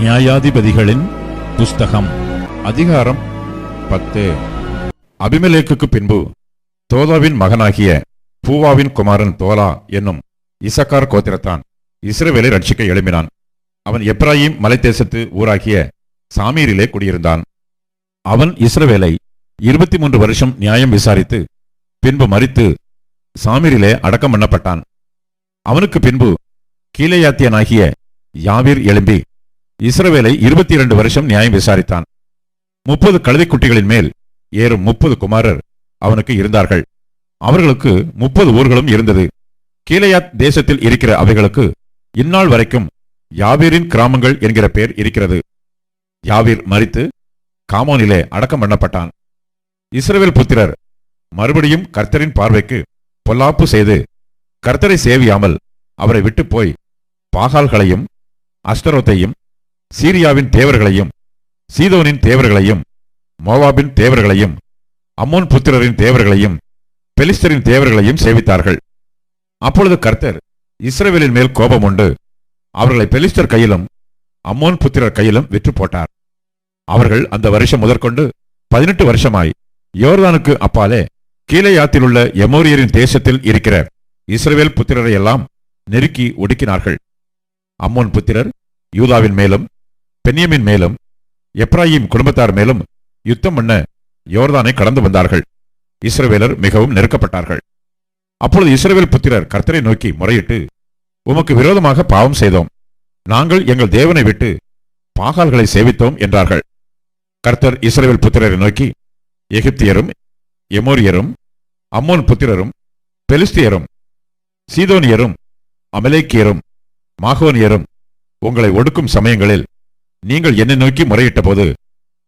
நியாயாதிபதிகளின் புஸ்தகம் அதிகாரம் பத்து அபிமலேக்கு பின்பு தோதாவின் மகனாகிய பூவாவின் குமாரன் தோலா என்னும் இசக்கார் கோத்திரத்தான் இஸ்ரவேலை ரட்சிக்க எழுப்பினான் அவன் எப்ராஹிம் மலைத்தேசத்து ஊராகிய சாமீரிலே குடியிருந்தான். அவன் இஸ்ரவேலை இருபத்தி மூன்று வருஷம் நியாயம் விசாரித்து பின்பு மறித்து சாமீரிலே அடக்கம் பண்ணப்பட்டான். அவனுக்கு பின்பு கீலேயாத்தியனாகிய யாவீர் எழும்பி இஸ்ரவேலை இருபத்தி இரண்டு வருஷம் நியாயம் விசாரித்தான். முப்பது கழுதைக்குட்டிகளின் மேல் ஏறும் முப்பது குமாரர் அவனுக்கு இருந்தார்கள். அவர்களுக்கு முப்பது ஊர்களும் இருந்தது. கீலேயாத் தேசத்தில் இருக்கிற அவைகளுக்கு இந்நாள் வரைக்கும் யாவீரின் கிராமங்கள் என்கிற பெயர் இருக்கிறது. யாவீர் மரித்து காமோனிலே அடக்கம் பண்ணப்பட்டான். இஸ்ரவேல் புத்திரர் மறுபடியும் கர்த்தரின் பார்வைக்கு பொல்லாப்பு செய்து கர்த்தரை சேவியாமல் அவரை விட்டு போய் பாகால்களையும் அஸ்தரோத்தையும் சீரியாவின் தேவர்களையும் சீதோனின் தேவர்களையும் மோவாபின் தேவர்களையும் அம்மோன் புத்திரரின் தேவர்களையும் பெலிஸ்தரின் தேவர்களையும் சேவித்தார்கள். அப்பொழுது கர்த்தர் இஸ்ரவேலின் மேல் கோபம் உண்டு. அவர்களை பெலிஸ்தர் கையிலும் அம்மோன் புத்திரர் கையிலும் விற்று போட்டார். அவர்கள் அந்த வருஷம் முதற்கொண்டு பதினெட்டு வருஷமாய் யோர்தானுக்கு அப்பாலே கீழேயாத்திலுள்ள எமோரியரின் தேசத்தில் இருக்கிற இஸ்ரவேல் புத்திரரை எல்லாம் நெருக்கி ஒடுக்கினார்கள். அம்மோன் புத்திரர் யூதாவின் மேலும் பென்யமின் மேலும் எப்ராஹிம் குடும்பத்தார் மேலும் யுத்தம் பண்ண யோர்தானை கடந்து வந்தார்கள். இஸ்ரவேலர் மிகவும் நெருக்கப்பட்டார்கள். அப்பொழுது இஸ்ரவேல் புத்திரர் கர்த்தரை நோக்கி முறையிட்டு உமக்கு விரோதமாக பாவம் செய்தோம். நாங்கள் எங்கள் தேவனை விட்டு பாகால்களை சேவித்தோம் என்றார்கள். கர்த்தர் இஸ்ரேல் புத்திரரை நோக்கி எகிப்தியரும் எமோரியரும் அம்மோன் புத்திரரும் பெலிஸ்தியரும் சீதோனியரும் அமலேக்கியரும் மாகோனியரும் உங்களை ஒடுக்கும் சமயங்களில் நீங்கள் என்னை நோக்கி முறையிட்டபோது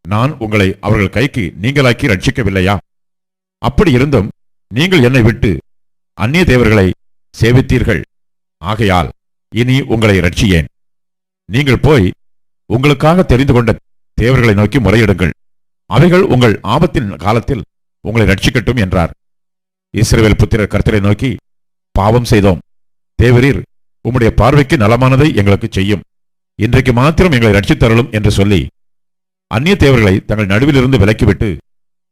நான் உங்களை அவர்கள் கைக்கு நீங்களாக்கி ரட்சிக்கவில்லையா? அப்படி இருந்தும் நீங்கள் என்னை விட்டு அந்நிய தேவர்களை சேவித்தீர்கள். ஆகையால் இனி உங்களை ரட்சியேன். நீங்கள் போய் உங்களுக்காக தெரிந்து கொண்ட தேவர்களை நோக்கி முறையிடுங்கள். அவைகள் உங்கள் ஆபத்தின் காலத்தில் உங்களை ரட்சிக்கட்டும் என்றார். இஸ்ரவேல் புத்திரர் கர்த்தரை நோக்கி பாவம் செய்தோம். தேவரீர் உம்முடைய பார்வைக்கு நலமானதை எங்களுக்கு செய்யும். இன்றைக்கு மாத்திரம் எங்களை ரட்சித்தரலும் என்று சொல்லி அந்நிய தேவர்களை தங்கள் நடுவிலிருந்து விலக்கிவிட்டு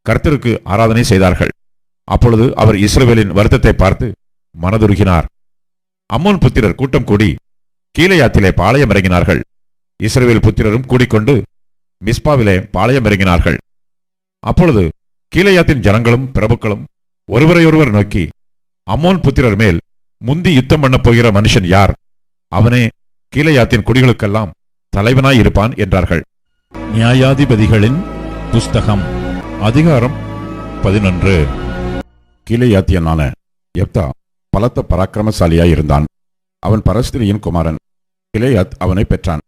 கர்த்தருக்கு ஆராதனை செய்தார்கள். அப்பொழுது அவர் இஸ்ரேவேலின் வருத்தத்தை பார்த்து மனதுருகினார். அம்மோன் புத்திரர் கூட்டம் கூடி கீழையாத்திலே பாளையம் இறங்கினார்கள். இஸ்ரேல் புத்திரரும் கூடிக்கொண்டு மிஸ்பாவிலே பாளையம் இறங்கினார்கள். அப்பொழுது கீழையாத்தின் ஜனங்களும் பிரபுக்களும் ஒருவரையொருவர் நோக்கி அம்மோன் புத்திரர் மேல் முந்தி யுத்தம் பண்ணப் போகிற மனுஷன் யார்? அவனே கீழையாத்தின் குடிகளுக்கெல்லாம் தலைவனாய் இருப்பான் என்றார்கள். நியாயாதிபதிகளின் புஸ்தகம் அதிகாரம் பதினொன்று. கீழையாத்தியனான எப்தா பலத்த பராக்கிரமசாலியாய் இருந்தான். அவன் பரஸ்திரியின் குமாரன். கிளையாத் அவனை பெற்றான்.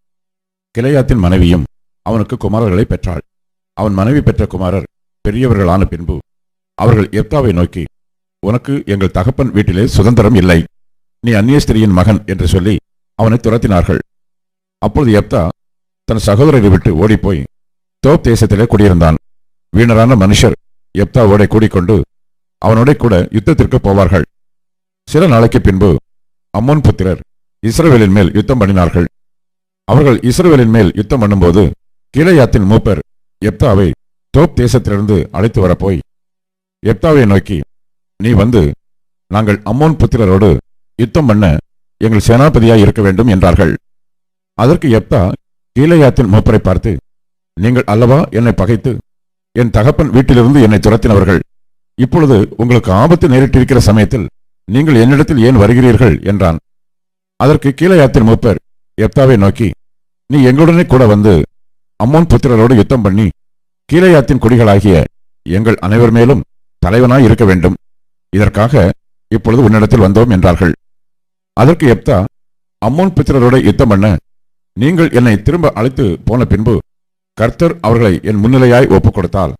கிளையாத்தின் மனைவியும் அவனுக்கு குமாரர்களை பெற்றாள். அவன் மனைவி பெற்ற குமாரர் பெரியவர்களான பின்பு அவர்கள் எப்தாவை நோக்கி உனக்கு எங்கள் தகப்பன் வீட்டிலே சுதந்திரம் இல்லை. நீ அந்நிய மகன் என்று சொல்லி அவனை துரத்தினார்கள். அப்பொழுது எப்தா தன் சகோதரரை விட்டு ஓடிப்போய் தோப் தேசத்திலே குடியிருந்தான். வீணரான மனுஷர் எப்தாவோட கூடிக்கொண்டு அவனோட கூட யுத்தத்திற்கு போவார்கள். சில நாளைக்கு பின்பு அம்மோன் புத்திரர் இஸ்ரவேலின் மேல் யுத்தம் பண்ணினார்கள். அவர்கள் இஸ்ரேவேலின் மேல் யுத்தம் பண்ணும்போது கீழையாத்தின் மூப்பர் எப்தாவை தோப் தேசத்திலிருந்து அழைத்து வரப்போய் எப்தாவை நோக்கி நீ வந்து நாங்கள் அம்மோன் புத்திரரோடு யுத்தம் பண்ண எங்கள் சேனாபதியாய் இருக்க வேண்டும் என்றார்கள். அதற்கு எப்தா கீழையாத்தின் மூப்பரை பார்த்து நீங்கள் அல்லவா என்னை பகைத்து என் தகப்பன் வீட்டிலிருந்து என்னை துரத்தினவர்கள்? இப்பொழுது உங்களுக்கு ஆபத்து நேரிட்டிருக்கிற சமயத்தில் நீங்கள் என்னிடத்தில் ஏன் வருகிறீர்கள்? என்றான். அதற்கு கீழையாத்தின் மூப்பர் எப்தாவை நோக்கி நீ எங்களுடனே கூட வந்து அம்மோன் புத்திரரோடு யுத்தம் பண்ணி கீழையாத்தின் குடிகளாகிய எங்கள் அனைவர் மேலும் தலைவனாய் இருக்க வேண்டும். இதற்காக இப்பொழுது உன்னிடத்தில் வந்தோம் என்றார்கள். அதற்கு எப்தா அம்மோன் புத்திரரோட யுத்தம் பண்ண நீங்கள் என்னை திரும்ப அழைத்து போன பின்பு கர்த்தர் அவர்களை என் முன்னிலையாய் ஒப்புக் கொடுத்தால்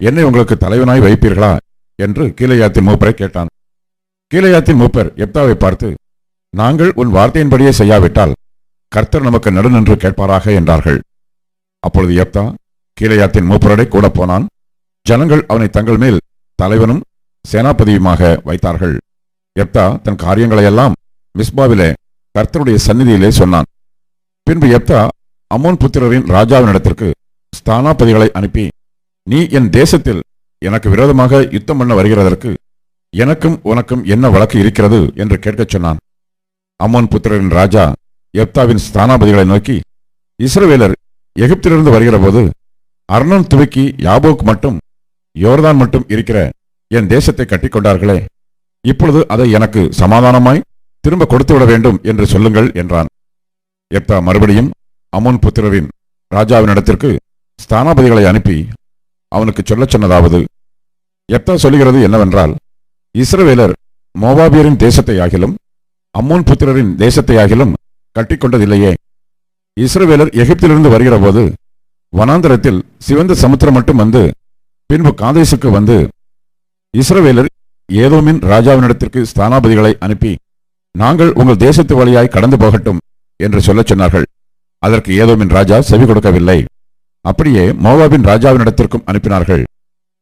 என்னை உங்களுக்கு தலைவனாய் வைப்பீர்களா? என்று கீழையாத்தின் மூப்பரை கேட்டான். கீழையாத்தின் மூப்பர் எப்தாவை பார்த்து நாங்கள் உன் வார்த்தையின்படியே செய்யாவிட்டால் கர்த்தர் நமக்கு நடுநின்று கேட்பாராக என்றார்கள். அப்பொழுது எப்தா கீழையாத்தின் மூப்பரடை கூட போனான். ஜனங்கள் அவனை தங்கள் மேல் தலைவனும் சேனாபதியுமாக வைத்தார்கள். எப்தா தன் காரியங்களையெல்லாம் மிஸ்பாவிலே கர்த்தருடைய சந்நிதியிலே சொன்னான். பின்பு எப்தா அம்மோன் புத்திரரின் ராஜாவினிடத்திற்கு ஸ்தானாபதிகளை அனுப்பி நீ என் தேசத்தில் எனக்கு விரோதமாக யுத்தம் பண்ண வருகிறதற்கு எனக்கும் உனக்கும் என்ன வழக்கு இருக்கிறது? என்று கேட்கச் சொன்னான். அம்மோன் புத்திரரின் ராஜா எப்தாவின் ஸ்தானாபதிகளை நோக்கி இஸ்ரவேலர் எகிப்திலிருந்து வருகிறபோது அர்ணன் துவக்கி யாபோக் மட்டும் யோர்தான் மட்டும் இருக்கிற என் தேசத்தை கட்டிக்கொண்டார்களே. இப்பொழுது அதை எனக்கு சமாதானமாய் திரும்ப கொடுத்து விட வேண்டும் என்று சொல்லுங்கள் என்றான். எப்தா மறுபடியும் அமோன் புத்திரரின் ராஜாவினிடத்திற்கு ஸ்தானாபதிகளை அனுப்பி அவனுக்கு சொல்லச் சொன்னதாவது எப்தா சொல்லுகிறது என்னவென்றால் இஸ்ரவேலர் மோவாபியரின் தேசத்தை ஆகிலும் அம்மோன் புத்திரரின் தேசத்தை ஆகிலும் கட்டிக்கொண்டதில்லையே. இஸ்ரவேலர் எகிப்திலிருந்து வருகிறபோது வனாந்தரத்தில் சிவந்த சமுத்திரம் மட்டும் வந்து பின்பு காதேசுக்கு வந்து இஸ்ரவேலர் ஏதோமின் ராஜாவினிடத்திற்கு ஸ்தானாபதிகளை அனுப்பி நாங்கள் உங்கள் தேசத்து வழியாய் கடந்து போகட்டும் என்று சொல்லச் சொன்னார்கள். அதற்கு ஏதோமின் ராஜா செவி கொடுக்கவில்லை. அப்படியே மோவாபின் ராஜாவினிடத்திற்கும் அனுப்பினார்கள்.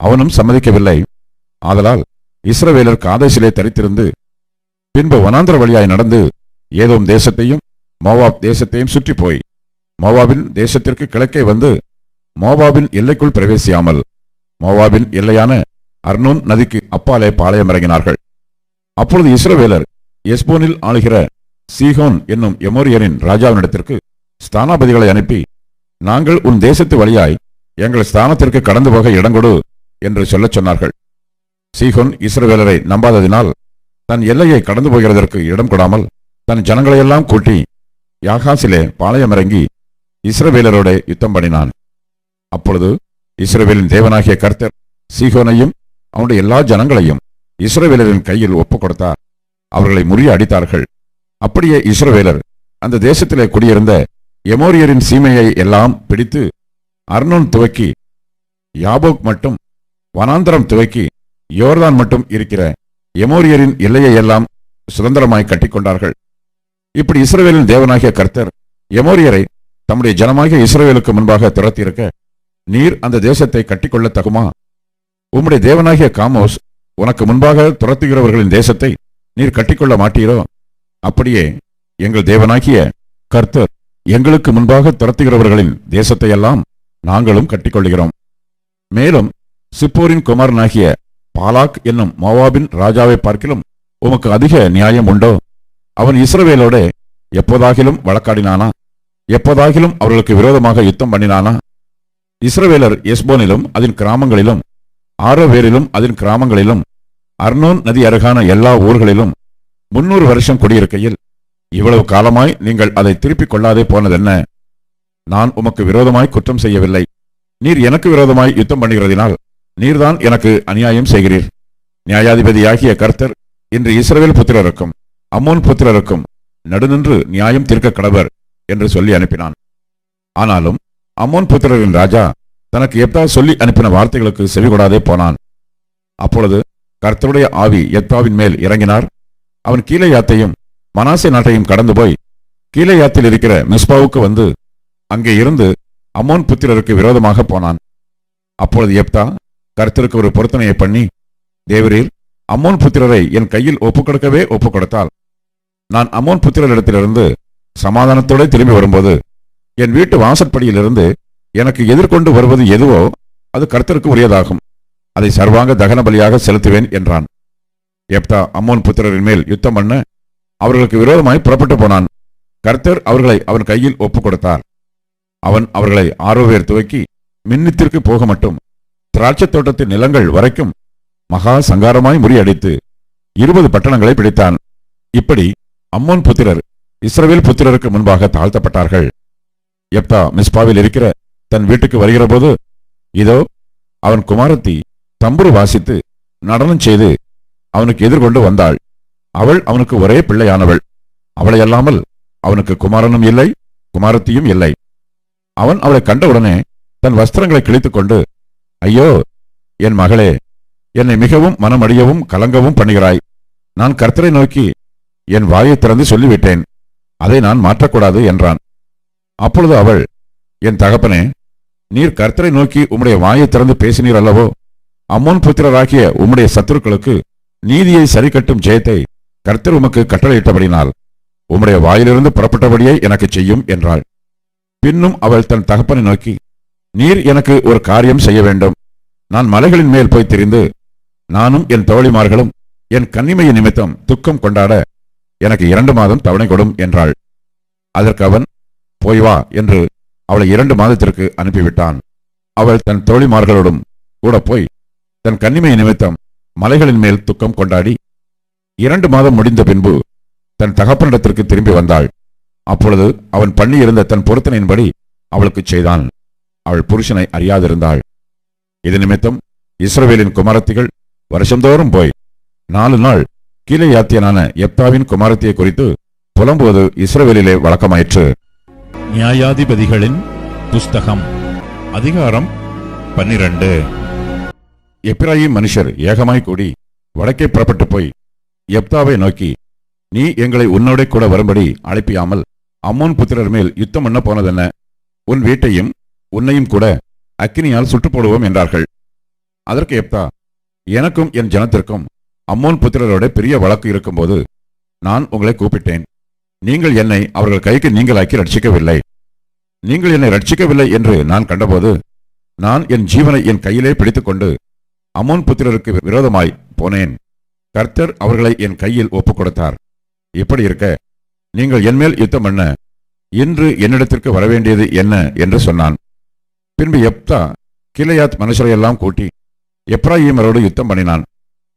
அவனும் சம்மதிக்கவில்லை. ஆதலால் இஸ்ரவேலர் காதேசிலே தரித்திருந்து பின்பு வனாந்திர வழியாய் நடந்து ஏதோம் தேசத்தையும் மோவாப் தேசத்தையும் சுற்றி போய் மோவாபின் தேசத்திற்கு கிழக்கே வந்து மோவாபின் எல்லைக்குள் பிரவேசியாமல் மோவாபின் எல்லையான அர்னோன் நதிக்கு அப்பாலே பாளையம் இறங்கினார்கள். அப்பொழுது இஸ்ரவேலர் எஸ்போனில் ஆளுகிற சீஹோன் என்னும் எமோரியரின் ராஜாவினிடத்திற்கு ஸ்தானாபதிகளை அனுப்பி நாங்கள் உன் தேசத்து வழியாய் எங்கள் ஸ்தானத்திற்கு கடந்து போக இடங்கொடு என்று சொல்லச் சொன்னார்கள். சீஹோன் இஸ்ரவேலரை நம்பாததினால் தன் எல்லையை கடந்து போகிறதற்கு இடம் கொடாமல் தன் ஜனங்களையெல்லாம் கூட்டி யாகாசிலே பாளையமிறங்கி இஸ்ரவேலரோட யுத்தம் பண்ணினான். அப்பொழுது இஸ்ரவேலின் தேவனாகிய கர்த்தர் சீகோனையும் அவனுடைய எல்லா ஜனங்களையும் இஸ்ரவேலரின் கையில் ஒப்புக் கொடுத்தார். அவர்களை முறிய அடித்தார்கள். அப்படியே இஸ்ரவேலர் அந்த தேசத்திலே குடியிருந்த எமோரியரின் சீமையை எல்லாம் பிடித்து அர்னோன் துவக்கி யாபோக் மட்டும் வனாந்தரம் துவக்கி யோர்தான் மட்டும் இருக்கிற எமோரியரின் எல்லையை எல்லாம் சுதந்திரமாய் கட்டிக்கொண்டார்கள். இப்படி இஸ்ரேலின் தேவனாகிய கர்த்தர் எமோரியரை தம்முடைய ஜனமாகிய இஸ்ரேலுக்கு முன்பாக துரத்தியிருக்க நீர் அந்த தேசத்தை கட்டிக்கொள்ள தகுமா? உம்முடைய தேவனாகிய காமோஸ் உனக்கு முன்பாக துரத்துகிறவர்களின் தேசத்தை நீர் கட்டிக்கொள்ள மாட்டீரோ? அப்படியே எங்கள் தேவனாகிய கர்த்தர் எங்களுக்கு முன்பாக துரத்துகிறவர்களின் தேசத்தையெல்லாம் நாங்களும் கட்டிக்கொள்கிறோம் மேலும் சிப்போரின் குமாரனாகிய பாலாக் என்னும் மோவாபின் ராஜாவை பார்க்கிலும் உமக்கு அதிக நியாயம் உண்டோ? அவன் இஸ்ரவேலோட எப்போதாகிலும் வழக்காடினானா? எப்போதாகிலும் அவர்களுக்கு விரோதமாக யுத்தம் பண்ணினானா? இஸ்ரவேலர் எஸ்போனிலும் அதன் கிராமங்களிலும் ஆரோவேரிலும் அதன் கிராமங்களிலும் அர்னோன் நதி அருகான எல்லா ஊர்களிலும் முன்னூறு வருஷம் குடியிருக்கையில் இவ்வளவு காலமாய் நீங்கள் அதை திருப்பிக் கொள்ளாதே போனதென்ன? நான் உமக்கு விரோதமாய் குற்றம் செய்யவில்லை. நீர் எனக்கு விரோதமாய் யுத்தம் பண்ணுகிறதினால் நீர்தான் எனக்கு அநியாயம் செய்கிறீர். நியாயாதிபதியாகிய கர்த்தர் இன்று இஸ்ரவேல் புத்திரருக்கும் அம்மோன் புத்திரருக்கும் நடுநின்று நியாயம் தீர்க்க கடவர் என்று சொல்லி அனுப்பினான். ஆனாலும் அம்மோன் புத்திரரின் ராஜா தனக்கு எப்தா சொல்லி அனுப்பின வார்த்தைகளுக்கு செவிகொடாதே போனான். அப்பொழுது கர்த்தருடைய ஆவி எப்தாவின் மேல் இறங்கினார். அவன் கீழையாத்தையும் மனாசி நாட்டையும் கடந்து போய் கீழையாத்தில் இருக்கிற மிஸ்பாவுக்கு வந்து அங்கே இருந்து அம்மோன் புத்திரருக்கு விரோதமாக போனான். அப்பொழுது எப்தா கருத்திற்கு ஒரு பொருத்தனையை பண்ணி தேவரீர் அம்மோன் புத்திரரை என் கையில் ஒப்புக் கொடுக்கவே ஒப்புக் கொடுத்தால் நான் அம்மோன் புத்திரரிடத்திலிருந்து சமாதானத்தோட திரும்பி வரும்போது என் வீட்டு வாசற்படியிலிருந்து எனக்கு எதிர்கொண்டு வருவது எதுவோ அது கர்த்தருக்கு உரியதாகும். அதை சர்வாங்க தகன பலியாக செலுத்துவேன் என்றான். எப்தா அம்மோன் புத்திரரின் மேல் யுத்தம் பண்ண அவர்களுக்கு விரோதமாய் புறப்பட்டு போனான். கர்த்தர் அவர்களை அவன் கையில் ஒப்புக் கொடுத்தார் அவன் அவர்களை ஆரோவேர் துவக்கி மின்னித்திற்கு போக மட்டும் திராட்சைத் தோட்டத்தின் நிலங்கள் வரைக்கும் மகா சங்காரமாய் முறியடித்து இருபது பட்டணங்களை பிடித்தான். இப்படி அம்மோன் புத்திரர் இஸ்ரவேல் புத்திரருக்கு முன்பாக தாழ்த்தப்பட்டார்கள். எப்தா மிஸ்பாவில் இருக்கிற தன் வீட்டுக்கு வருகிறபோது இதோ அவன் குமாரத்தி தம்புரு வாசித்து நடனம் செய்து அவனுக்கு எதிர்கொண்டு வந்தாள். அவள் அவனுக்கு ஒரே பிள்ளையானவள். அவளையல்லாமல் அவனுக்கு குமாரனும் இல்லை குமாரத்தியும் இல்லை. அவன் அவளை கண்டவுடனே தன் வஸ்திரங்களை கிழித்துக் கொண்டு ஐயோ என் மகளே என்னை மிகவும் மனமடியவும் கலங்கவும் பண்ணுகிறாய். நான் கர்த்தரை நோக்கி என் வாயை திறந்து சொல்லிவிட்டேன். அதை நான் மாற்றக்கூடாது என்றான். அப்பொழுது அவள் என் தகப்பனே நீர் கர்த்தரை நோக்கி உம்முடைய வாயை திறந்து பேசினீர் அல்லவோ? அம்மோன் புத்திரராகிய உம்முடைய சத்துருக்களுக்கு நீதியை சரிக்கட்டும் ஜெயத்தை கர்த்தர் உமக்கு கட்டளையிட்டபடினால் உம்முடைய வாயிலிருந்து புறப்பட்டபடியே எனக்கு செய்யும் என்றாள். பின்னும் அவள் தன் தகப்பனை நோக்கி நீர் எனக்கு ஒரு காரியம் செய்ய வேண்டும். நான் மலைகளின் மேல் போய் திரிந்து நானும் என் தோழிமார்களும் என் கன்னிமைய நிமித்தம் துக்கம் கொண்டாட எனக்கு இரண்டு மாதம் தவணை கொடும் என்றாள். அதற்கு அவன் போய் வா என்று அவளை இரண்டு மாதத்திற்கு அனுப்பிவிட்டான். அவள் தன் தோழிமார்களோடும் கூட போய் தன் கன்னிமை நிமித்தம் மலைகளின் மேல் துக்கம் கொண்டாடி இரண்டு மாதம் முடிந்த பின்பு தன் தகப்பனிடத்திற்கு திரும்பி வந்தாள். அப்பொழுது அவன் பண்ணியிருந்த தன் பொருத்தனையின்படி அவளுக்கு செய்தான். அவள் புருஷனை அறியாதிருந்தாள். இது நிமித்தம் இஸ்ரவேலின் குமாரத்திகள் வருஷந்தோறும் போய் நாலு நாள் கீழே யாத்தியனான எப்தாவின் குமாரத்தியை குறித்து புலம்புவது இஸ்ரவேலிலே வழக்கமாயிற்று. நியாயாதிபதிகளின் புஸ்தகம் அதிகாரம் பன்னிரண்டு. எப்பிராயிம் மனுஷர் ஏகமாய் கூடி வடக்கே புறப்பட்டு போய் எப்தாவை நோக்கி நீ எங்களை உன்னோட கூட வரும்படி அழைப்பியாமல் அம்மோன் புத்திரர் மேல் யுத்தம் பண்ண போனதென்ன? உன் வீட்டையும் உன்னையும் கூட அக்கினியால் சுட்டு போடுவோம் என்றார்கள். அதற்கு எப்தா எனக்கும் என் ஜனத்திற்கும் அம்மோன் புத்திரரோட பெரிய வழக்கு இருக்கும்போது நான் உங்களை கூப்பிட்டேன். நீங்கள் என்னை அவர்கள் கைக்கு நீங்களாக்கி ரட்சிக்கவில்லை. நீங்கள் என்னை ரட்சிக்கவில்லை என்று நான் கண்டபோது நான் என் ஜீவனை என் கையிலே பிடித்துக்கொண்டு அம்மோன் புத்திரருக்கு விரோதமாய் போனேன். கர்த்தர் அவர்களை என் கையில் ஒப்புக் கொடுத்தார் இப்படி இருக்க நீங்கள் என்மேல் யுத்தம் பண்ண இன்று என்னிடத்திற்கு வரவேண்டியது என்ன? என்று சொன்னான். பின்பு எப்தா கிளையாத் மனுஷரையெல்லாம் கூட்டி எப்ராஹீமரோடு யுத்தம் பண்ணினான்.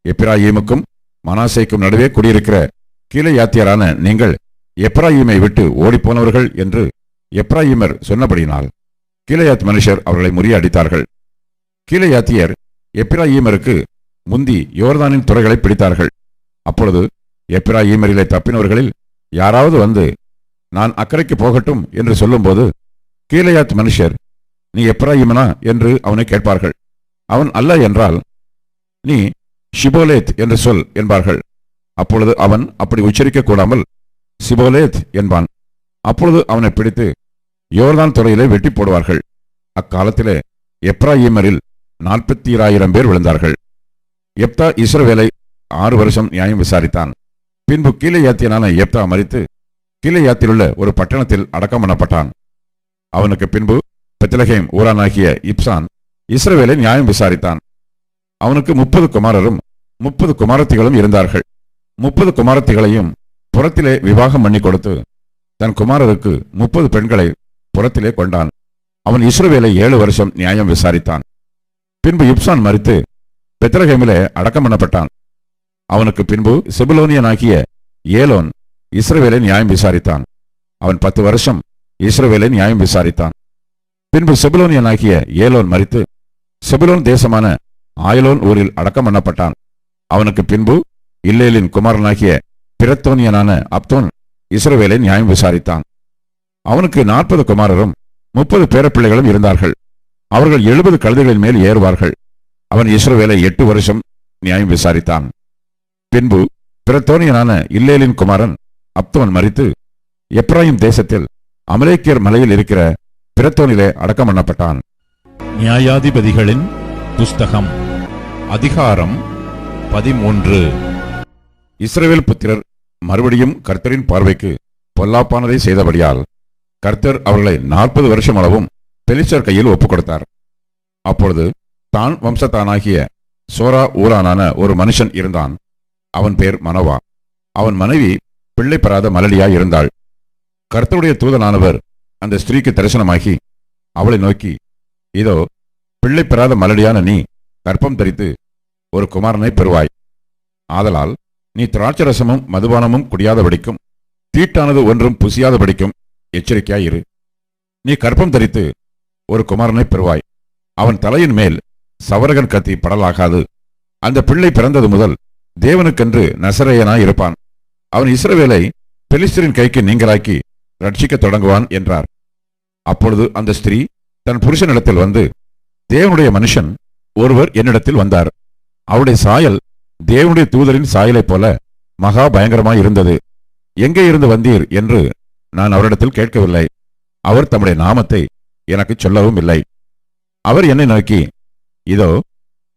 எப்ராஹீமுக்கும் மனாசைக்கும் நடுவே குடியிருக்கிற கீழையாத்தியரான நீங்கள் எப்ராஹீமை விட்டு ஓடிப்போனவர்கள் என்று எப்ராஹீமர் சொன்னபடினால் கீழையாத் மனுஷர் அவர்களை முறியடித்தார்கள் கீழையாத்தியர் எப்ராஹீமருக்கு முந்தி யோர்தானின் துறைகளை பிடித்தார்கள். அப்பொழுது எப்ராஹீமரிலே தப்பினவர்களில் யாராவது வந்து நான் அக்கறைக்கு போகட்டும் என்று சொல்லும்போது கீழையாத் மனுஷர் நீ எப்ராஹிமனா என்று அவனை கேட்பார்கள். அவன் அல்ல என்றால் நீ ஷிபோலேத் என்று சொல் என்பார்கள். அப்பொழுது அவன் அப்படி உச்சரிக்க கூடாமல் சிபோலேத் என்பான். அப்பொழுது அவனை பிடித்து யோர்தான் துறையிலே வெட்டி போடுவார்கள். அக்காலத்திலே எப்ராஹிமரில் நாற்பத்தி ஆயிரம் பேர் விழுந்தார்கள். எப்தா இஸ்ரவேலை ஆறு வருஷம் நியாயம் விசாரித்தான். பின்பு கீழே யாத்தியனான எப்தா மறித்து கீழையாத்திலுள்ள ஒரு பட்டணத்தில் அடக்கம் பண்ணப்பட்டான் அவனுக்கு பின்பு பெத்தலகேம் ஊரானாகிய இப்சான் இஸ்ரவேலை நியாயம் விசாரித்தான். அவனுக்கு முப்பது குமாரரும் முப்பது குமாரத்திகளும் இருந்தார்கள். முப்பது குமாரத்திகளையும் புறத்திலே விவாகம் பண்ணி கொடுத்து தன் குமாரருக்கு முப்பது பெண்களை புறத்திலே கொண்டான். அவன் இஸ்ரவேலை ஏழு வருஷம் நியாயம் விசாரித்தான். பின்பு இப்சான் மறித்து பெத்லகேமிலே அடக்கம் பண்ணப்பட்டான். அவனுக்கு பின்பு செபுலோனியனாகிய ஏலோன் இஸ்ரவேலை நியாயம் விசாரித்தான். அவன் பத்து வருஷம் இஸ்ரவேலை நியாயம் விசாரித்தான். பின்பு செபுலோனியனாகிய ஏலோன் மறித்து செபுலோன் தேசமான ஆயலோன் ஊரில் அடக்கம் பண்ணப்பட்டான். அவனுக்கு பின்பு இல்லேலின் குமாரனாகிய பிரத்தோனியனான அப்தோன் இஸ்ரவேலை நியாயம் விசாரித்தான். அவனுக்கு நாற்பது குமாரரும் முப்பது பேரப்பிள்ளைகளும் இருந்தார்கள். அவர்கள் எழுபது கழுதைகளின் மேல் ஏறுவார்கள். அவன் இஸ்ரவேலை எட்டு வருஷம் நியாயம் விசாரித்தான். பின்பு பிரத்தோனியனான இல்லேலின் குமாரன் அப்தோன் மறித்து எப்ராஹிம் தேசத்தில் அமலேக்கியர் மலையில் இருக்கிற பிரத்தோனிலே அடக்கம் பண்ணப்பட்டான். நியாயாதிபதிகளின் புஸ்தகம் அதிகாரம் பதிமூன்று. இஸ்ரவேல் புத்திரர் மறுபடியும் கர்த்தரின் பார்வைக்கு பொல்லாப்பானதை செய்தபடியால் கர்த்தர் அவர்களை நாற்பது வருஷம் அளவும் பெலிஸ்டர் கையில் ஒப்புக் கொடுத்தார் அப்பொழுது தான் வம்சத்தானாகிய சோரா ஊரானான ஒரு மனுஷன் இருந்தான். அவன் பேர் மனோவா. அவன் மனைவி பிள்ளை பெறாத மலடியாய் இருந்தாள். கர்த்தருடைய தூதனானவர் அந்த ஸ்திரீக்கு தரிசனமாகி அவளை நோக்கி இதோ பிள்ளை பெறாத மலடியான நீ கற்பம் தரித்து ஒரு குமாரனை பெறுவாய். ஆதலால் நீ திராட்சரசமும் மதுபானமும் குடியாதபடிக்கும் தீட்டானது ஒன்றும் புசியாதபடிக்கும் எச்சரிக்கையாயிரு நீ கற்பம் தரித்து ஒரு குமாரனை பெறுவாய். அவன் தலையின் மேல் சவரகன் கத்தி படலாகாது. அந்த பிள்ளை பிறந்தது முதல் தேவனுக்கென்று நசரையனாய் இருப்பான். அவன் இஸ்ரவேலை பெலிஸ்தரின் கைக்கு நீங்களாக்கி ரட்சிக்கத் தொடங்குவான் என்றார். அப்பொழுது அந்த ஸ்திரீ தன் புருஷனிடத்தில் வந்து தேவனுடைய மனுஷன் ஒருவர் என்னிடத்தில் வந்தார். அவருடைய சாயல் தேவனுடைய தூதரின் சாயலைப் போல மகா பயங்கரமாய் இருந்தது. எங்கே இருந்து வந்தீர் என்று நான் அவரிடத்தில் கேட்கவில்லை. அவர் தம்முடைய நாமத்தை எனக்கு சொல்லவும் இல்லை. அவர் என்னை நோக்கி இதோ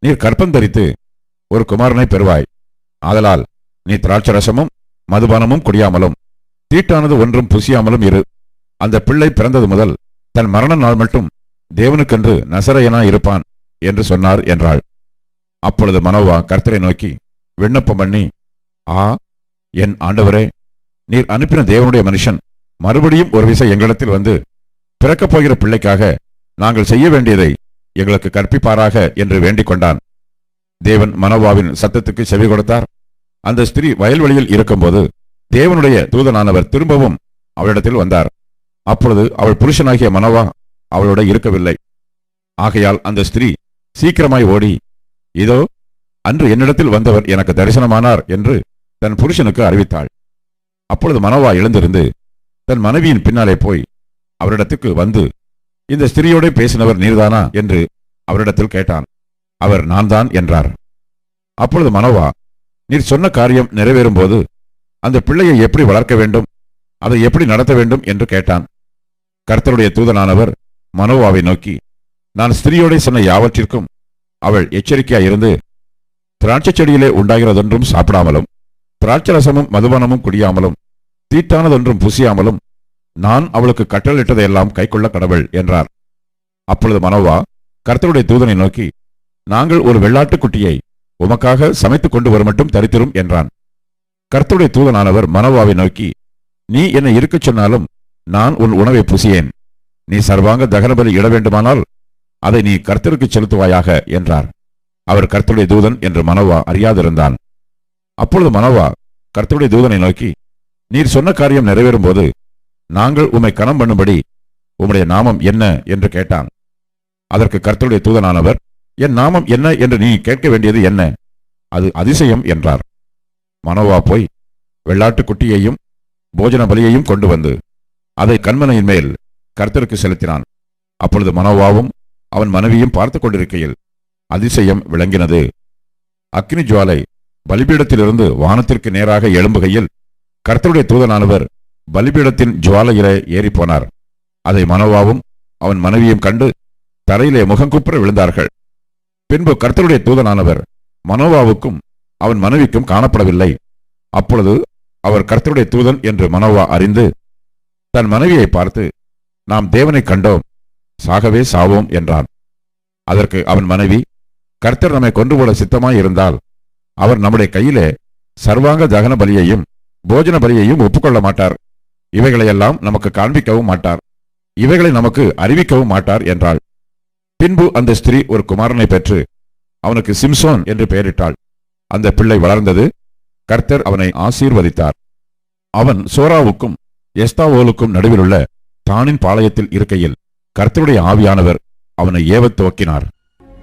நீர் கற்பந்தரித்து ஒரு குமாரனை பெறுவாய். ஆதலால் நீ திராட்சரசமும் மதுபானமும் குடியாமலும் தீட்டானது ஒன்றும் புசியாமலும் இரு. அந்த பிள்ளை பிறந்தது முதல் தன் மரண நாள் மட்டும் தேவனுக்கென்று நசரையனா இருப்பான் என்று சொன்னார் என்றாள். அப்பொழுது மனோவா கர்த்தரை நோக்கி விண்ணப்பம் பண்ணி ஆ என் ஆண்டவரே நீர் அனுப்பின தேவனுடைய மனுஷன் மறுபடியும் ஒரு விசை எங்களிடத்தில் வந்து பிறக்கப் போகிற பிள்ளைக்காக நாங்கள் செய்ய வேண்டியதை எங்களுக்கு கற்பிப்பாராக என்று வேண்டிக் கொண்டான். தேவன் மனோவாவின் சத்தத்துக்கு செவி கொடுத்தார். அந்த ஸ்திரீ வயல்வெளியில் இருக்கும்போது தேவனுடைய தூதனானவர் திரும்பவும் அவளிடத்தில் வந்தார். அப்பொழுது அவள் புருஷனாகிய மனவா அவளோட இருக்கவில்லை. ஆகையால் அந்த ஸ்திரீ சீக்கிரமாய் ஓடி இதோ அன்று என்னிடத்தில் வந்தவர் எனக்கு தரிசனமானார் என்று தன் புருஷனுக்கு அறிவித்தாள். அப்பொழுது மனோவா எழுந்திருந்து தன் மனைவியின் பின்னாலே போய் அவரிடத்துக்கு வந்து இந்த ஸ்திரியோட பேசினவர் நீர்தானா? என்று அவரிடத்தில் கேட்டான். அவர் நான் தான் என்றார். அப்பொழுது மனோவா நீர் சொன்ன காரியம் நிறைவேறும்போது அந்த பிள்ளையை எப்படி வளர்க்க வேண்டும்? அதை எப்படி நடத்த வேண்டும் என்று கேட்டான். கர்த்தருடைய தூதனானவர் மனோவாவை நோக்கி நான் ஸ்திரீயோட சொன்ன யாவற்றிற்கும் அவள் எச்சரிக்கையாயிருந்து திராட்சை செடியிலே உண்டாகிறதொன்றும் சாப்பிடாமலும் திராட்சை ரசமும் மதுபானமும் குடியாமலும் தீட்டானதொன்றும் புசியாமலும் நான் அவளுக்கு கட்டளிட்டதையெல்லாம் கைக்கொள்ள கடவுள் என்றார். அப்பொழுது மனோவா கர்த்தருடைய தூதனை நோக்கி நாங்கள் ஒரு வெள்ளாட்டுக்குட்டியை உமக்காக சமைத்துக் கொண்டு வரமட்டும் தரித்திரும் என்றான். கர்த்தருடைய தூதனானவர் மனவாவை நோக்கி நீ என்னை இருக்கச் சொன்னாலும் நான் உன் உணவை புசியேன். நீ சர்வாங்க தகனபலி இட வேண்டுமானால் அதை நீ கர்த்தருக்கு செலுத்துவாயாக என்றார். அவர் கர்த்தருடைய தூதன் என்று மனோவா அறியாதிருந்தான். அப்பொழுது மனோவா கர்த்தருடைய தூதனை நோக்கி நீர் சொன்ன காரியம் நிறைவேறும்போது நாங்கள் உம்மை கணம் பண்ணும்படி உம்முடைய நாமம் என்ன? என்று கேட்டான். அதற்கு கர்த்தருடைய தூதனானவர் என் நாமம் என்ன என்று நீ கேட்க வேண்டியது என்ன? அது அதிசயம் என்றார். மனோவா போய் வெள்ளாட்டு குட்டியையும் போஜன பலியையும் கொண்டு வந்து அதை கண்மனையின் மேல் கர்த்தருக்கு செலுத்தினான். அப்பொழுது மனோவாவும் அவன் மனைவியும் பார்த்து கொண்டிருக்கையில் அதிசயம் விளங்கினது. அக்னி ஜுவாலை பலிபீடத்திலிருந்து வானத்திற்கு நேராக எழும்புகையில் கர்த்தருடைய தூதனானவர் பலிபீடத்தின் ஜுவாலையிலே ஏறிப்போனார். அதை மனோவாவும் அவன் மனைவியும் கண்டு தரையிலே முகங்குப்புற விழுந்தார்கள். பின்பு கர்த்தருடைய தூதனானவர் மனோவாவுக்கும் அவன் மனைவிக்கும் காணப்படவில்லை. அப்பொழுது அவர் கர்த்தருடைய தூதன் என்று மனோவா அறிந்து தன் மனைவியை பார்த்து நாம் தேவனை கண்டோம் சாகவே சாவோம் என்றான். அதற்கு அவன் மனைவி கர்த்தர் நம்மை கொண்டு போட சித்தமாய் இருந்தால் அவர் நம்முடைய கையிலே சர்வாங்க தகன பலியையும் போஜன பலியையும் ஒப்புக்கொள்ள மாட்டார். இவைகளையெல்லாம் நமக்கு காண்பிக்கவும் மாட்டார். இவைகளை நமக்கு அறிவிக்கவும் மாட்டார் என்றாள். பின்பு அந்த ஸ்திரீ ஒரு குமாரனை பெற்று அவனுக்கு சிம்சோன் என்று பெயரிட்டாள். அந்த பிள்ளை வளர்ந்தது. கர்த்தர் அவனை ஆசீர்வதித்தார். அவன் சோராவுக்கும் எஸ்தாவோலுக்கும் நடுவிலுள்ள தானின் பாளையத்தில் இருக்கையில் கர்த்தருடைய ஆவியானவர் அவனை ஏவத் துவக்கினார்.